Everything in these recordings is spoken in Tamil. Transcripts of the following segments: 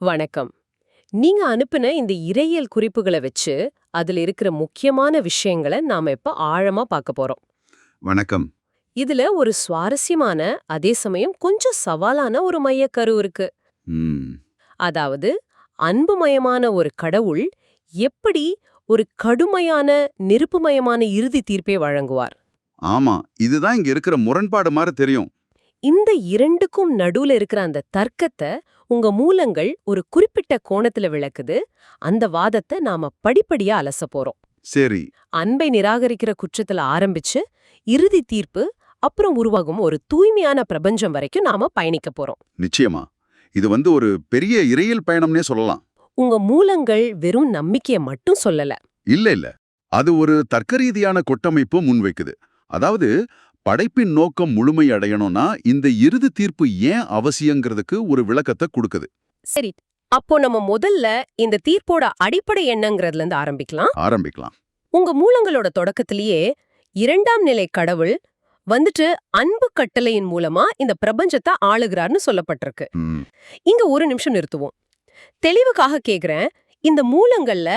வணக்கம். நீங்க அனுப்பின இந்த இறையியல் குறிப்புகளை வச்சு அதுல இருக்கிற முக்கியமான விஷயங்களை நாம இப்ப ஆழமா பார்க்க போறோம். வணக்கம். இதுல ஒரு சுவாரஸ்யமான அதே சமயம் கொஞ்சம் சவாலான ஒரு மையக்கரு இருக்கு. அதாவது அன்புமயமான ஒரு கடவுள் எப்படி ஒரு கடுமையான நெருப்புமயமான இறுதி தீர்ப்பை வழங்குவார்? ஆமா இதுதான் இங்க இருக்கிற முரண்பாடு மாதிரி தெரியும். இந்த இரண்டுக்கும் நடுவுல இருக்கிற அந்த தர்க்கத்தை உங்க மூலங்கள் ஒரு குறிப்பிட்ட கோணத்துல விளக்குது. அந்த வாதத்தை நாம படிப்படியா அலச போறோம். சரி. அன்பை நிராகரிக்கிற குற்றத்துல ஆரம்பிச்சு இறுதி தீர்ப்பு அப்புறம் உருவாகும் ஒரு தூய்மையான பிரபஞ்சம் வரைக்கும் நாம பயணிக்க போறோம். நிச்சயமா. இது வந்து ஒரு பெரிய இறையியல் பயணம்னே சொல்லலாம். உங்க மூலங்கள் வெறும் நம்பிக்கைய மட்டும் சொல்லல. இல்ல இல்ல. அது ஒரு தர்க்கரீதியான கொட்டமைப்பு முன்வைக்குது. அதாவது படைப்பின் நோக்கம் முழுமை அடையணும்னா இந்த இறுதி தீர்ப்பு ஏன் அவசியங்கிறதுக்கு ஒரு விளக்கத்தை கொடுக்குது. சரி அப்போ நம்ம முதல்ல இந்த தீர்ப்போட அடிப்படை என்னங்கிறதுல இருந்து ஆரம்பிக்கலாம். ஆரம்பிக்கலாம். உங்க மூலங்களோட தொடக்கத்திலேயே இரண்டாம் நிலை கடவுள் வந்துட்டு அன்பு கட்டளையின் மூலமா இந்த பிரபஞ்சத்தை ஆளுகிறார்னு சொல்லப்பட்டிருக்கு. இங்க ஒரு நிமிஷம் நிறுத்துவோம். தெளிவுக்காக கேக்குறேன் இந்த மூலங்கள்ல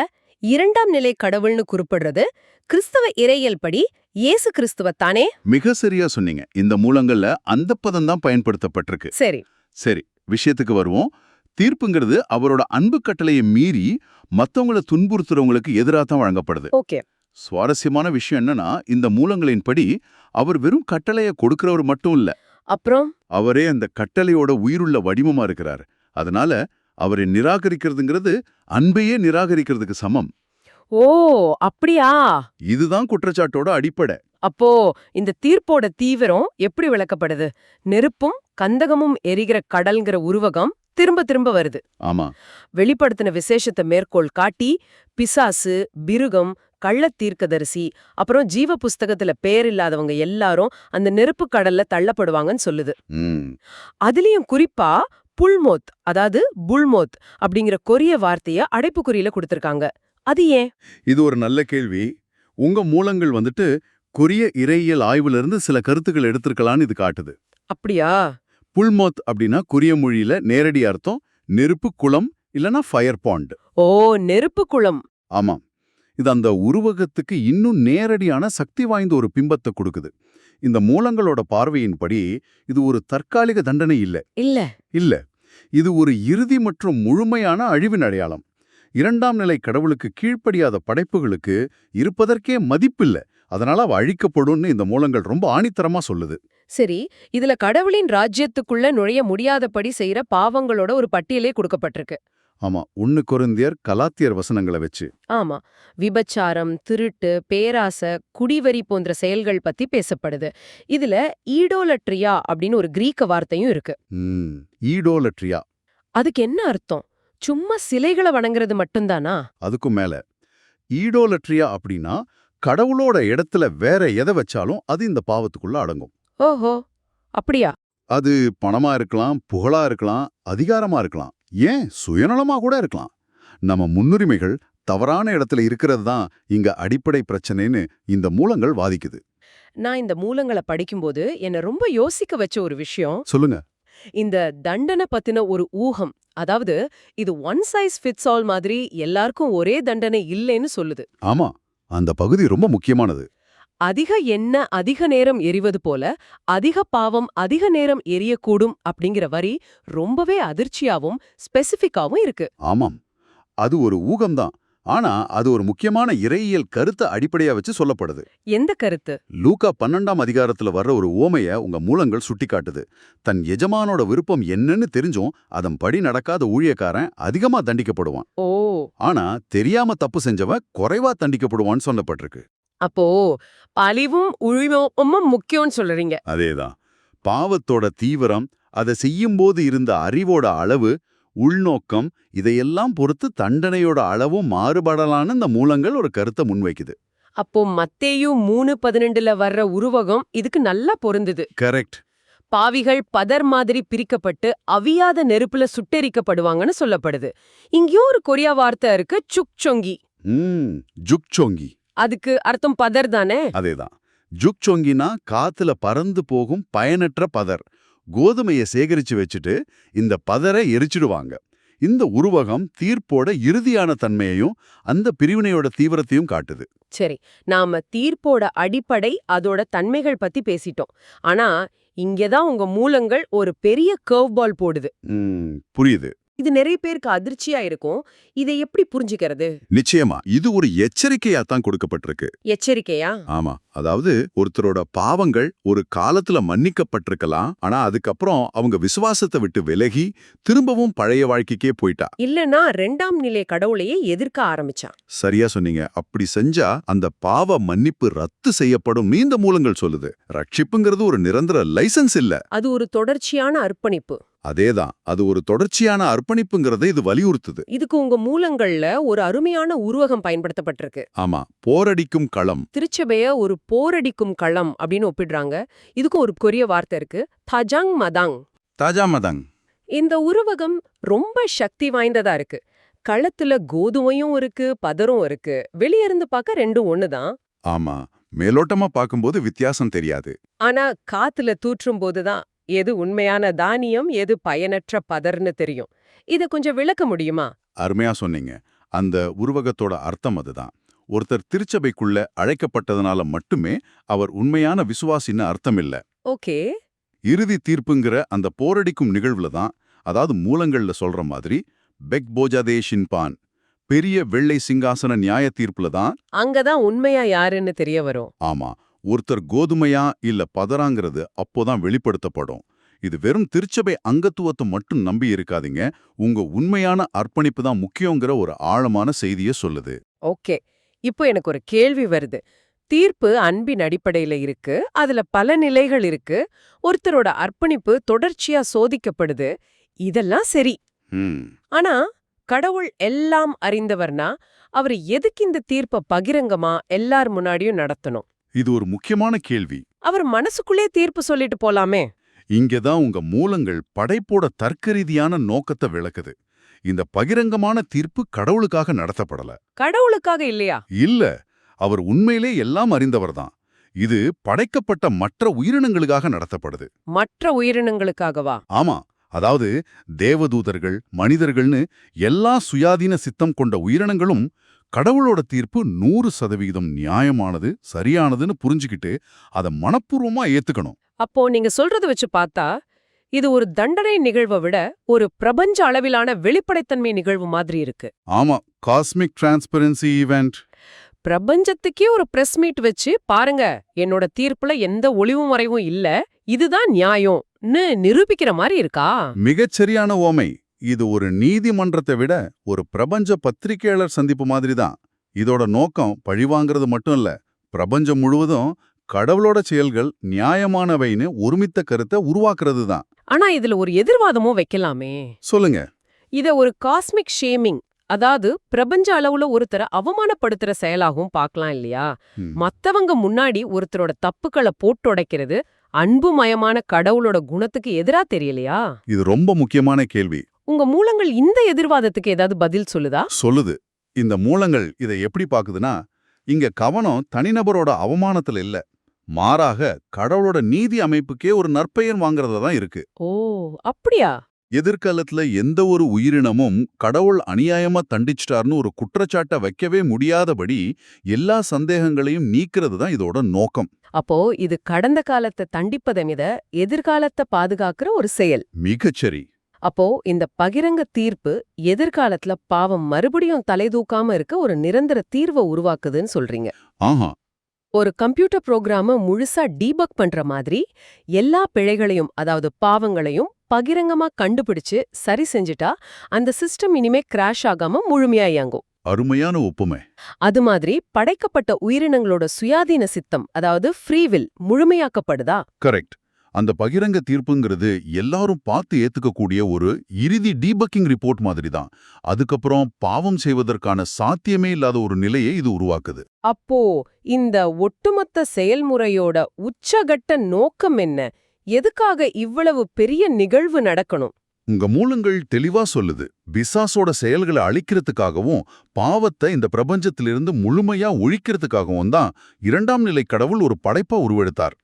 இரண்டாம் நிலை கடவுள்னு குறிப்பிடுறது கிறிஸ்தவ இறையியல் படி இயேசு கிறிஸ்துவத்தானே மிக சரியா சொன்னீங்க. இந்த மூலங்கள்ல அந்த பதம் தான் பயன்படுத்தப்பட்டிருக்கு. சரி. சரி விஷயத்துக்கு வருவோம். தீர்ப்புங்கிறது அவரோட அன்பு கட்டளையை மீறி மத்தவங்கள துன்புறுத்துறவங்களுக்கு எதிராக தான் வழங்கப்படுது. ஓகே. சுவாரஸ்யமான விஷயம் என்னன்னா இந்த மூலங்களின்படி அவர் வெறும் கட்டளைய கொடுக்கிறவர் மட்டும் இல்ல. அப்புறம்? அவரே அந்த கட்டளையோட உயிருள்ள வடிவமா இருக்கிறார். அதனால அவரை நிராகரிக்கிறதுங்கிறது அன்பையே நிராகரிக்கிறதுக்கு சமம். ஓ அப்படியா? இதுதான் குற்றச்சாட்டோட அடிப்படை. அப்போ இந்த தீர்ப்போட தீவிரம் எப்படி விளக்கப்படுது? நெருப்பும் கந்தகமும் எரிகிற கடல்ங்கிற உருவகம் திரும்ப திரும்ப வருது. ஆமா. வெளிப்படுத்தின விசேஷத்தை மேற்கோள் காட்டி பிசாசு பிருகம் கள்ளத் தீர்க்கதரிசி அப்புறம் ஜீவ புஸ்தகத்துல பேர் இல்லாதவங்க எல்லாரும் அந்த நெருப்பு கடல்ல தள்ளப்படுவாங்கன்னு சொல்லுது. அதுலயும் குறிப்பா புல்மோத் அதாவது புல்மோத் அப்படிங்கிற கொரிய வார்த்தைய அடைப்புக்குறியில கொடுத்திருக்காங்க. அது ஏன்? இது ஒரு நல்ல கேள்வி. உங்க மூலங்கள் வந்துட்டு கொரிய இறையியல் ஆய்வுல இருந்து சில கருத்துக்கள் எடுத்திருக்கலான்னு இது காட்டுது. அப்படியா? புல்மோத் அப்படின்னா கொரிய மொழியில நேரடி அர்த்தம் நெருப்பு குளம் இல்லனா ஃபயர் பாண்ட். ஓ நெருப்பு குளம். ஆமாம். இது அந்த உருவகத்துக்கு இன்னும் நேரடியான சக்தி வாய்ந்த ஒரு பிம்பத்தை கொடுக்குது. இந்த மூலங்களோட பார்வையின்படி இது ஒரு தற்காலிக தண்டனை இல்ல. இல்ல. இல்ல. இது ஒரு இறுதி மற்றும் முழுமையான அழிவின் அடையாளம். இரண்டாம் நிலை கடவுளுக்கு கீழ்ப்படியாத படைப்புகளுக்கு இருப்பதற்கே மதிப்பில்ல. அதனால அவ அழிக்கப்படும்னு இந்த மூலங்கள் ரொம்ப ஆணித்தரமா சொல்லுது. சரி இதுல கடவுளின் ராஜ்யத்துக்குள்ள நுழைய முடியாதபடி செய்யற பாவங்களோட ஒரு பட்டியலே கொடுக்கப்பட்டிருக்கு. ஆமா ஒன்னு கொரிந்தியர் கலாத்தியர் வசனங்களை வச்சு. ஆமா விபச்சாரம் திருட்டு பேராசை குடிவரி போன்ற செயல்கள் பத்தி பேசப்படுது. இதுல ஈடோலட்ரியா அப்படின்னு ஒரு கிரீக்க வார்த்தையும் இருக்கு. ஈடோலட்ரியா. அதுக்கு என்ன அர்த்தம்? சும்மா சிலைகளை வணங்குறது மட்டும்தானா? அதுக்கும் மேல. ஈடோலட்ரியா அப்படின்னா கடவுளோட இடத்துல வேற எதை வச்சாலும் அது இந்த பாவத்துக்குள்ள அடங்கும். ஓஹோ அப்படியா? அது பணமா இருக்கலாம் புகழா இருக்கலாம் அதிகாரமா இருக்கலாம். ஏன்? சுயநலமா கூட இருக்கலாம். நம்ம முன்னுரிமைகள் தவறான இடத்துல இருக்கிறது தான் இங்க அடிப்படை பிரச்சனைன்னு இந்த மூலங்கள் வாதிக்குது. நான் இந்த மூலங்களை படிக்கும்போது என்னை ரொம்ப யோசிக்க வச்ச ஒரு விஷயம். சொல்லுங்க. இந்த தண்டனை பத்தின ஒரு ஊகம் அதாவது இது ஒன் சைஸ் ஃபிட்ஸ் ஆல் மாதிரி எல்லாருக்கும் ஒரே தண்டனை இல்லைன்னு சொல்லுது. ஆமா அந்த பகுதி ரொம்ப முக்கியமானது. அதிக எண்ணெய் அதிக நேரம் எரிவது போல அதிக பாவம் அதிக நேரம் எரியக்கூடும் அப்படிங்கிற வரி ரொம்பவே அதிர்ச்சியாவும் ஸ்பெசிஃபிக்காவும் இருக்கு. ஆமாம். அது ஒரு ஊகம்தான். ஆனா அது ஒரு முக்கியமான இறையியல் கருத்தை அடிப்படையா வச்சு சொல்லப்படுது. எந்த கருத்து? லூக்கா பன்னெண்டாம் அதிகாரத்துல வர்ற ஒரு ஓமைய உங்க மூலங்கள் சுட்டிக்காட்டுது தன் எஜமானோட விருப்பம் என்னன்னு தெரிஞ்சும் அதன்படி நடக்காத ஊழியக்காரன் அதிகமா தண்டிக்கப்படுவான். ஓ. ஆனா தெரியாம தப்பு செஞ்சவன் குறைவா தண்டிக்கப்படுவான்னு சொல்லப்பட்டிருக்கு. அப்போ பழிவும் உரிமமும் முக்கியம்னு சொல்றீங்க. அதேதான். பாவத்தோட தீவிரம் அதை செய்யும்போது இருந்த அறிவோட அளவு உள்நோக்கம் இதையெல்லாம் பொறுத்து தண்டனையோட அளவும் மாறுபடலான்னு இந்த மூலங்கள் ஒரு கருத்தை முன்வைக்குது. அப்போ மத்தேயு மூணு பதினெண்டுல வர்ற உருவகம் இதுக்கு நல்லா பொருந்துது. கரெக்ட். பாவிகள் பதர் மாதிரி பிரிக்கப்பட்டு அவியாத நெருப்புல சுட்டெரிக்கப்படுவாங்கன்னு சொல்லப்படுது. இங்கேயும் ஒரு கொரியா வார்த்தை இருக்கு சுக்சொங்கி. ம் ஜுக்சோங்கி. அதுக்கு அர்த்தம் பதர் தானே? அதேதான். ஜுக்சோங்கினா காத்துல பறந்து போகும் பயனற்ற பதர். கோதுமையை சேகரிச்சு வச்சுட்டு இந்த பதரை எரிச்சிடுவாங்க. இந்த உருவகம் தீர்ப்போட இறுதியான தன்மையையும் அந்த பிரிவினையோட தீவிரத்தையும் காட்டுது. சரி நாம தீர்ப்போட அடிப்படை அதோட தன்மைகள் பத்தி பேசிட்டோம். ஆனா இங்கதான் உங்க மூலங்கள் ஒரு பெரிய கர்வ் பால் போடுது. புரியுது. இது நிறைய பேருக்கு அதிர்ச்சியா இருக்கும். இதை எப்படி புரிஞ்சுக்கிறது? நிச்சயமா. இது ஒரு எச்சரிக்கையா தான் கொடுக்கப்பட்டிருக்கு. எச்சரிக்கையா? ஆமா. அதாவது ஒருத்தரோட பாவங்கள் ஒரு காலத்துல மன்னிக்கப்பட்டிருக்கலாம். ஆனா அதுக்கப்புறம் அவங்க விசுவாசத்தை விட்டு விலகி திரும்பவும் பழைய வாழ்க்கைக்கே போயிட்டா. இல்லனா ரெண்டாம் நிலை கடவுளையே எதிர்க்க ஆரம்பிச்சான். சரியா சொன்னீங்க. அப்படி செஞ்சா அந்த பாவ மன்னிப்பு ரத்து செய்யப்படும் இந்த மூலங்கள் சொல்லுது. ரட்சிப்புங்கிறது ஒரு நிரந்தர லைசன்ஸ் இல்ல. அது ஒரு தொடர்ச்சியான அர்ப்பணிப்பு. அதேதான். அது ஒரு தொடர்ச்சியான அர்ப்பணிப்புங்கிறதை இது வலியுறுத்துது. இதுக்கு உங்க மூலங்கள்ல ஒரு அருமையான உருவகம் பயன்படுத்தப்பட்டிருக்கு. ஆமா போரடிக்கும் களம். திருச்சபைய ஒரு போரடிக்கும் களம் அப்படின்னு ஒப்பிடுறாங்க. இதுக்கும் ஒரு கொரிய வார்த்தை இருக்கு. தஜாங் மதாங். தாஜா மதங். இந்த உருவகம் ரொம்ப சக்தி வாய்ந்ததா இருக்கு. களத்துல கோதுமையும் இருக்கு பதரும் இருக்கு. வெளியிருந்து பார்க்க ரெண்டும் ஒண்ணுதான். ஆமா மேலோட்டமா பார்க்கும்போது வித்தியாசம் தெரியாது. ஆனா காத்துல தூற்றும் போதுதான் எது உண்மையான தானியம் எது பயனற்ற பதர்னு தெரியும். இத கொஞ்சம் விளக்க முடியுமா? அருமையா சொன்னீங்க. அந்த உருவகத்தோட அர்த்தம் அதுதான். ஒருத்தர் திருச்சபைக்குள்ள அழைக்கப்பட்டதனால மட்டுமே அவர் உண்மையான விசுவாசின்னு அர்த்தம் இல்ல ஓகே. இறுதி தீர்ப்புங்கிற அந்த போரடிக்கும் நிகழ்வுல தான் அதாவது மூலங்கள்ல சொல்ற மாதிரி பெக் போஜாதே ஷின்பான் பெரிய வெள்ளை சிங்காசன நியாய தீர்ப்புல தான் அங்கதான் உண்மையா யாருன்னு தெரிய வரும். ஆமா. ஒருத்தர் கோதுமையா இல்ல பதறாங்கிறது அப்போதான் வெளிப்படுத்தப்படும். இது வெறும் திருச்சபை அங்கத்துவத்தை மட்டும் நம்பி இருக்காதீங்க. உங்க உண்மையான அர்ப்பணிப்பு தான் முக்கியங்கிற ஒரு ஆழமான செய்தியை சொல்லுது. ஓகே. இப்போ எனக்கு ஒரு கேள்வி வருது. தீர்ப்பு அன்பின் அடிப்படையில இருக்கு. அதுல பல நிலைகள் இருக்கு. ஒருத்தரோட அர்ப்பணிப்பு தொடர்ச்சியா சோதிக்கப்படுது. இதெல்லாம் சரி. ஆனா கடவுள் எல்லாம் அறிந்தவர்னா அவர் எதுக்கு இந்த தீர்ப்பை பகிரங்கமா எல்லார் முன்னாடியும் நடத்தணும்? இது ஒரு முக்கியமான கேள்வி. அவர் மனசுக்குள்ளே தீர்ப்பு சொல்லிட்டு போலாமே. இங்கதான் உங்க மூலங்கள் படைப்போட தர்க்கரீதியான நோக்கத்தை விளக்குது. இந்த பகிரங்கமான தீர்ப்பு கடவுளுக்காக நடத்தப்படல. கடவுளுக்காக இல்லையா? இல்ல அவர் உண்மையிலே எல்லாம் அறிந்தவர்தான் இது படைக்கப்பட்ட மற்ற உயிரினங்களுக்காக நடத்தப்படுது. மற்ற உயிரினங்களுக்காகவா? ஆமா அதாவது தேவதூதர்கள் மனிதர்கள்னு எல்லா சுயாதீன சித்தம் கொண்ட உயிரினங்களும் கடவுளோட தீர்ப்பு நூறு சதவீதம் நியாயமானது சரியானதுன்னு புரிஞ்சுக்கிட்டு அதை மனப்பூர்வமா ஏத்துக்கணும். அப்போ நீங்க சொல்றத வச்சு பார்த்தா இது ஒரு தண்டனை நிகழ்வை விட ஒரு பிரபஞ்ச அளவிலான வெளிப்படைத்தன்மை நிகழ்வு மாதிரி இருக்கு. ஆமா காஸ்மிக் டிரான்ஸ்பரன்சி ஈவெண்ட் பிரபஞ்சத்துக்கே ஒரு பிரஸ் மீட் வச்சு பாருங்க என்னோட தீர்ப்புல எந்த ஒளிவு மறைவும் இல்ல இதுதான் நியாயம்னு நிரூபிக்கிற மாதிரி இருக்கா? மிகச்சரியான ஓமை. இது ஒரு நீதிமன்றத்தை விட ஒரு பிரபஞ்ச பத்திரிகையாளர் சந்திப்பு மாதிரி தான் இதோட நோக்கம் பழிவாங்கிறது மட்டும் இல்ல பிரபஞ்சம் முழுவதும் கடவுளோட செயல்கள் நியாயமானவைன்னு ஒருமித்த கருத்தை உருவாக்குறது தான் ஆனா இதுல ஒரு எதிர்வாதமும் வைக்கலாமே. சொல்லுங்க. இத ஒரு காஸ்மிக் ஷேமிங் அதாவது பிரபஞ்ச அளவுல ஒருத்தரை அவமானப்படுத்துற செயலாகவும் பார்க்கலாம் இல்லையா. மத்தவங்க முன்னாடி ஒருத்தரோட தப்புக்களை போட்டுடைக்கிறது அன்புமயமான கடவுளோட குணத்துக்கு எதிரா தெரியலையா? இது ரொம்ப முக்கியமான கேள்வி. உங்க மூலங்கள் இந்த எதிர்வாதத்துக்கு ஏதாவது பதில் சொல்லுதா? சொல்லுது. இந்த மூலங்கள் இதை எப்படி பாக்குதுன்னா இங்க கவனம் தனிநபரோட அவமானத்துல இல்ல. மாறாக கடவுளோட நீதி அமைப்புக்கே ஒரு நற்பெயர் வாங்குறதா தான் இருக்கு. ஓ அப்படியா? எதிர்காலத்துல எந்த ஒரு உயிரினமும் கடவுள் அநியாயமா தண்டிச்சிட்டார்னு ஒரு குற்றச்சாட்டை வைக்கவே முடியாதபடி எல்லா சந்தேகங்களையும் நீக்கிறது தான் இதோட நோக்கம். அப்போ இது கடந்த காலத்தை தண்டிப்பதை விட எதிர்காலத்தை பாதுகாக்கிற ஒரு செயல். மிகச்சரி. அப்போ இந்த பகிரங்க தீர்ப்பு எதிர்காலத்துல பாவம் மறுபடியும் தலைதூக்காம இருக்க ஒரு நிரந்தர தீர்வை உருவாக்குதுன்னு சொல்றீங்க. ஆஹா. ஒரு கம்ப்யூட்டர் புரோகிராம முழுசா டீபக் பண்ற மாதிரி எல்லா பிழைகளையும் அதாவது பாவங்களையும் பகிரங்கமா கண்டுபிடிச்சு சரி செஞ்சுட்டா அந்த சிஸ்டம் இனிமே கிராஷ் ஆகாம முழுமையா இயங்கும். அருமையான ஒப்புமை. அது மாதிரி படைக்கப்பட்ட உயிரினங்களோட சுயாதீன சித்தம் அதாவது ஃப்ரீவில் முழுமையாக்கப்படுதா? கரெக்ட் அந்த பகிரங்க தீர்ப்புங்கிறது எல்லாரும் பார்த்து ஏத்துக்கக்கூடிய ஒரு இறுதி டீபக்கிங் ரிப்போர்ட் மாதிரி தான் அதுக்கப்புறம் பாவம் செய்வதற்கான சாத்தியமே இல்லாத ஒரு நிலையை இது உருவாக்குது. அப்போ இந்த ஒட்டுமொத்த செயல்முறையோட உச்சகட்ட நோக்கம் என்ன? எதுக்காக இவ்வளவு பெரிய நிகழ்வு நடக்கணும்? உங்க மூலங்கள் தெளிவா சொல்லுது. பிசாசோட செயல்களை அழிக்கிறதுக்காகவும் பாவத்தை இந்த பிரபஞ்சத்திலிருந்து முழுமையா ஒழிக்கிறதுக்காகவும் தான் இரண்டாம் நிலை கடவுள் ஒரு படைப்பா உருவெடுத்தார்.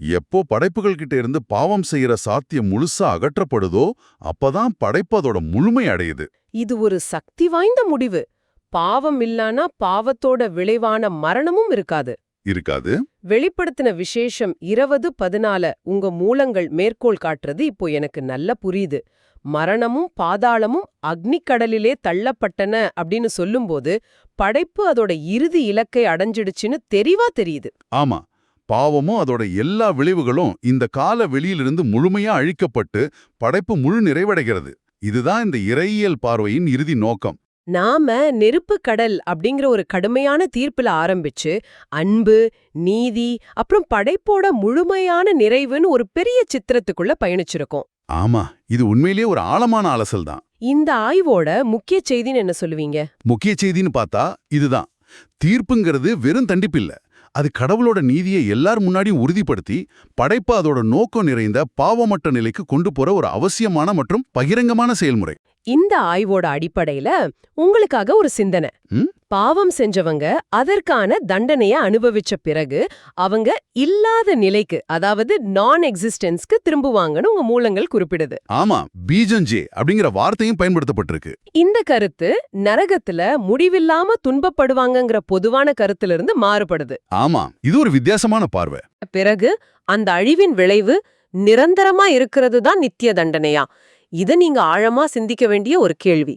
எப்போ படைப்புகள் கிட்ட இருந்து பாவம் செய்யற சாத்தியம் முழுசா அகற்றப்படுதோ அப்பதான் படைப்பு அதோட முழுமை அடையுது. இது ஒரு சக்தி வாய்ந்த முடிவு. பாவம் இல்லானா பாவத்தோட விளைவான மரணமும் இருக்காது. இருக்காது. வெளிப்படுத்தின விசேஷம் இருபது பதினால உங்க மூலங்கள் மேற்கோள் காட்டுறது இப்போ எனக்கு நல்ல புரியுது. மரணமும் பாதாளமும் அக்னிக்கடலிலே தள்ளப்பட்டன அப்படின்னு சொல்லும்போது படைப்பு அதோட இறுதி இலக்கை அடைஞ்சிடுச்சுன்னு தெளிவா தெரியுது. ஆமா. பாவமும் அதோட எல்லா விளைவுகளும் இந்த கால வெளியிலிருந்து முழுமையா அழிக்கப்பட்டு படைப்பு முழு நிறைவடைகிறது. இதுதான் இந்த இறையியல் பார்வையின் இறுதி நோக்கம். நாம நெருப்பு கடல் அப்படிங்கிற ஒரு கடுமையான தீர்ப்புல ஆரம்பிச்சு அன்பு நீதி அப்புறம் படைப்போட முழுமையான நிறைவுன்னு ஒரு பெரிய சித்திரத்துக்குள்ள பயணிச்சிருக்கோம். ஆமா இது உண்மையிலேயே ஒரு ஆழமான அலசல் தான். இந்த ஆய்வோட முக்கிய செய்தின்னு என்ன சொல்லுவீங்க? முக்கிய செய்தின்னு பார்த்தா இதுதான். தீர்ப்புங்கிறது வெறும் தண்டிப்பில்ல. அது கடவுளோட நீதியை எல்லார் முன்னாடியும் உறுதிப்படுத்தி படைப்பு அதோட நோக்கம் நிறைந்த பாவமற்ற நிலைக்கு கொண்டு போற ஒரு அவசியமான மற்றும் பகிரங்கமான செயல்முறை. இந்த ஆய்வோட அடிப்படையில உங்களுக்காக ஒரு சிந்தனை? பாவம் செஞ்சவங்க அதற்கான தண்டனைய அனுபவிச்ச பிறகு அவங்க இல்லாத நிலைக்கு அதாவது நான் எக்ஸிஸ்டன்ஸ்க்கு திரும்புவாங்கன்னு உங்க மூலங்கள் குறிப்பிடுது. ஆமா பீஜஞ்சே அப்படிங்கிற வார்த்தையும் பயன்படுத்தப்பட்டிருக்கு. இந்த கருத்து நரகத்துல முடிவில்லாம துன்பப்படுவாங்கங்கிற பொதுவான கருத்துல இருந்து மாறுபடுது. ஆமா இது ஒரு வித்தியாசமான பார்வை. பிறகு அந்த அழிவின் விளைவு நிரந்தரமா இருக்கிறது தான் நித்திய தண்டனையா? இதை நீங்க ஆழமா சிந்திக்க வேண்டிய ஒரு கேள்வி.